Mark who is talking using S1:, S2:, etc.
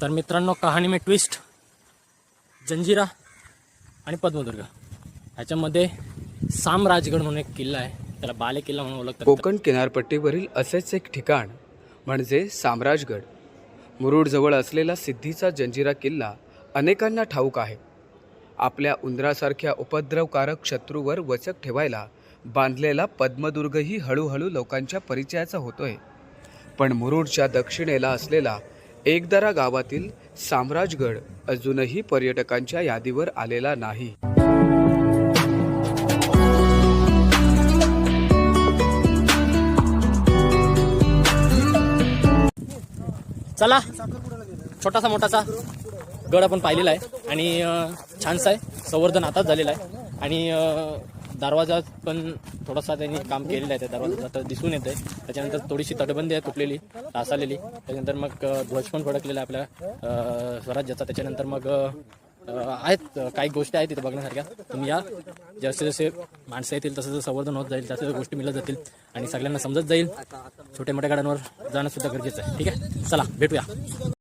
S1: तर मित्रांनो कहाणी में ट्विस्ट जंजिरा आणि पद्मदुर्ग. ह्याच्यामध्ये सामराजगड म्हणून एक किल्ला आहे. त्याला बाले किल्ला म्हणून ओळखतात.
S2: कोकण किनारपट्टीवरील असेच एक ठिकाण म्हणजे साम्राजगड मुरुडजवळ असलेला सिद्धीचा जंजिरा किल्ला अनेकांना ठाऊक आहे. आपल्या उंदरासारख्या उपद्रवकारक शत्रूवर वचक ठेवायला बांधलेला पद्मदुर्गही हळूहळू लोकांच्या परिचयाचा होतोय. पण मुरुडच्या दक्षिणेला असलेला एकदरा गावातील साम्राजगड अजूनही पर्यटकांच्या यादीवर आलेला नाही.
S1: चला. छोटासा मोठासा गड आपण पाहिलेला आहे आणि छानसा आहे. संवर्धन आताच झालेला आहे. आणि दरवाजा पण थोडासा त्यांनी काम केलेलं आहे. त्या दरवाजा तर दिसून येत आहे त्याच्यानंतर थोडीशी तटबंदी आहे तुटलेली तासालेली त्याच्यानंतर मग ध्वज पण फडकलेला आहे आपल्या स्वराज्याचा. त्याच्यानंतर मग आहेत काही गोष्टी आहेत तिथे बघण्यासारख्या. तुम्ही या. जसे जसे माणसं येतील तसं जसं संवर्धन होत जाईल तसं गोष्टी मिळत जातील आणि सगळ्यांना समजत जाईल. छोट्या मोठ्या गाड्यांवर जाणं सुद्धा गरजेचं आहे. ठीक आहे? चला भेटूया.